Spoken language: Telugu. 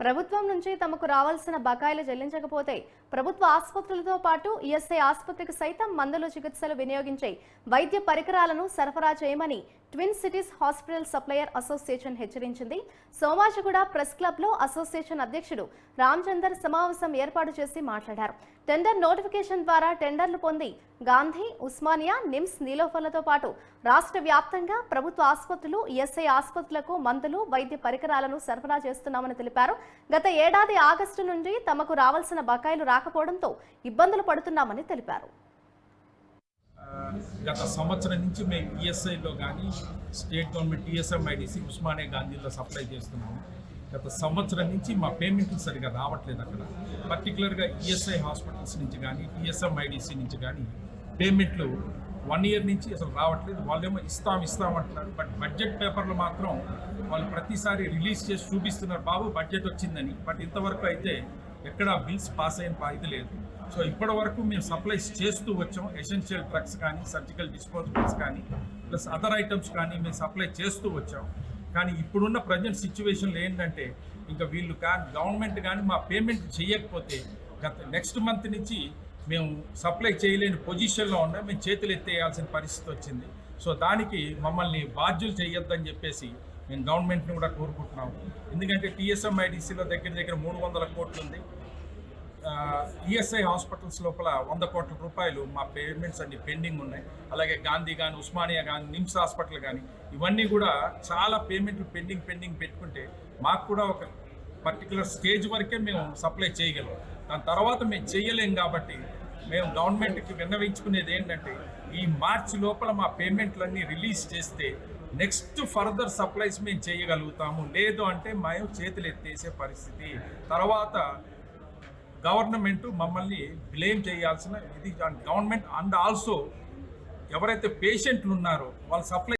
ప్రభుత్వం నుంచి తమకు రావాల్సిన బకాయిలు చెల్లించకపోతే ప్రభుత్వ ఆసుపత్రులతో పాటు ఈఎస్ఐ ఆసుపత్రికి సైతం మందులు చికిత్సలు వినియోగించే వైద్య పరికరాలను సరఫరా చేయమని twin cities hospital supplier association హెచ్చరించింది. సోమాజిగూడ ప్రెస్ క్లబ్లో అసోసియేషన్ అధ్యక్షుడు రామచందర్ సమావేశం ఏర్పాటు చేసి మాట్లాడారు. టెండర్ నోటిఫికేషన్ ద్వారా టెండర్లు పొంది గాంధీ ఉస్మానియా నిమ్స్ నీలోఫర్లతో పాటు రాష్ట్ర వ్యాప్తంగా ప్రభుత్వ ఆసుపత్రులు ఈఎస్ఐ ఆసుపత్రులకు మందులు వైద్య పరికరాలను సరఫరా చేస్తున్నామని తెలిపారు. గత ఏడాది ఆగస్టు నుండి తమకు రావాల్సిన బకాయిలు రాకపోవడంతో ఇబ్బందులు పడుతున్నామని తెలిపారు. గత సంవత్సరం నుంచి మేము ఈఎస్ఐలో కానీ స్టేట్ గవర్నమెంట్ టీఎస్ఎంఐడిసి ఉస్మానియా గాంధీలో సప్లై చేస్తున్నాము. గత సంవత్సరం నుంచి మా పేమెంట్లు సరిగా రావట్లేదు అక్కడ. పర్టికులర్గా ఈఎస్ఐ హాస్పిటల్స్ నుంచి కానీ టీఎస్ఎంఐడిసి నుంచి కానీ పేమెంట్లు వన్ ఇయర్ నుంచి అసలు రావట్లేదు. వాళ్ళేమో ఇస్తాం ఇస్తాం అంటున్నారు. బట్ బడ్జెట్ పేపర్లు మాత్రం వాళ్ళు ప్రతిసారి రిలీజ్ చేసి చూపిస్తున్నారు బాబు బడ్జెట్ వచ్చిందని. బట్ ఇంతవరకు అయితే ఎక్కడ బిల్స్ పాస్ అయిన ఇది లేదు. సో ఇప్పటి వరకు మేము సప్లైస్ చేస్తూ వచ్చాం. ఎసెన్షియల్ డ్రగ్స్ కానీ సర్జికల్ డిస్పోజబుల్స్ కానీ ప్లస్ అదర్ ఐటమ్స్ కానీ మేము సప్లై చేస్తూ వచ్చాం. కానీ ఇప్పుడున్న ప్రజెంట్ సిచ్యువేషన్లో ఏంటంటే ఇంకా వీళ్ళు కానీ గవర్నమెంట్ కానీ మా పేమెంట్ చేయకపోతే గత నెక్స్ట్ మంత్ నుంచి మేము సప్లై చేయలేని పొజిషన్లో ఉన్నా. మేము చేతులు ఎత్తేయాల్సిన పరిస్థితి వచ్చింది. సో దానికి మమ్మల్ని బాధ్యులు చేయొద్దని చెప్పేసి మేము గవర్నమెంట్ని కూడా కోరుకుంటున్నాము ఎందుకంటే టీఎస్ఎంఐడిసిలో దగ్గర దగ్గర మూడు వందల కోట్లు ఉంది. ఈఎస్ఐ హాస్పిటల్స్ లోపల వంద కోట్ల రూపాయలు మా పేమెంట్స్ అన్ని పెండింగ్ ఉన్నాయి. అలాగే గాంధీ కానీ ఉస్మానియా కానీ నిమ్స్ హాస్పిటల్ కానీ ఇవన్నీ కూడా చాలా పేమెంట్లు పెండింగ్ పెండింగ్ పెట్టుకుంటే మాకు కూడా ఒక పర్టికులర్ స్టేజ్ వరకే మేము సప్లై చేయగలం. దాని తర్వాత మేము చేయలేం కాబట్టి మేము గవర్నమెంట్కి విన్నవించుకునేది ఏంటంటే ఈ మార్చి లోపల మా పేమెంట్లన్నీ రిలీజ్ చేస్తే నెక్స్ట్ ఫర్దర్ సప్లైస్ మేము చేయగలుగుతాము. లేదు అంటే మేము చేతులు ఎత్తేసే పరిస్థితి. తర్వాత గవర్నమెంట్ మమ్మల్ని బ్లేమ్ చేయాల్సిన ఇది. గవర్నమెంట్ అండ్ ఆల్సో ఎవరైతే పేషెంట్లు ఉన్నారో వాళ్ళ సప్లై